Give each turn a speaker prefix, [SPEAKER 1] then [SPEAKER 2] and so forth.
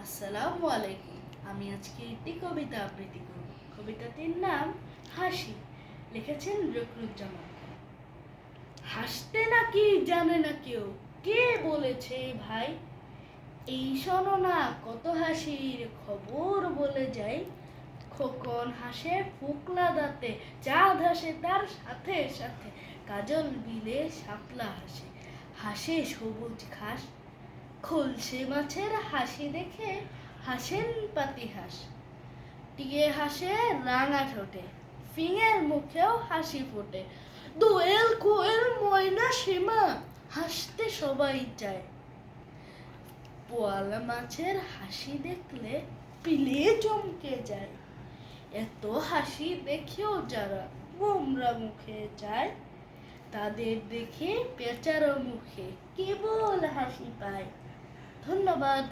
[SPEAKER 1] আসসালামু আলাইকুম। আমি আজকে একটি কবিতা আবৃত্তি করব। কবিতাটির নাম হাসি। লিখেছেন রকরুজ্জামান। হাসতে নাকি জানে না কেউ? কে বলেছে ভাই? এই শোনো না, কত হাসির খবর বলে যাই। খোকন হাসে ফুকলা দাঁতে, চাঁদ হাসে তার সাথে সাথে। কাজল বিলে শাপলা হাসে। হাসে সবুজ ঘাস খলসে মাছের হাসি দেখে হাসেন পাতি হাঁস টিয়ে হাসে রাঙা ঠোঁটে, ফিঙের মুখেও হাসি ফোটে। দোয়েল কোয়েল ময়না সীমা, হাসতে সবাই চায়। পোয়ালা মাছের হাসি দেখলে পিলে চমকে যায়। এত হাসি দেখেও যারা গোমরা মুখে যায়। তাদের দেখে পেঁচারো মুখে কেবল হাসি পায়। ধন্যবাদ।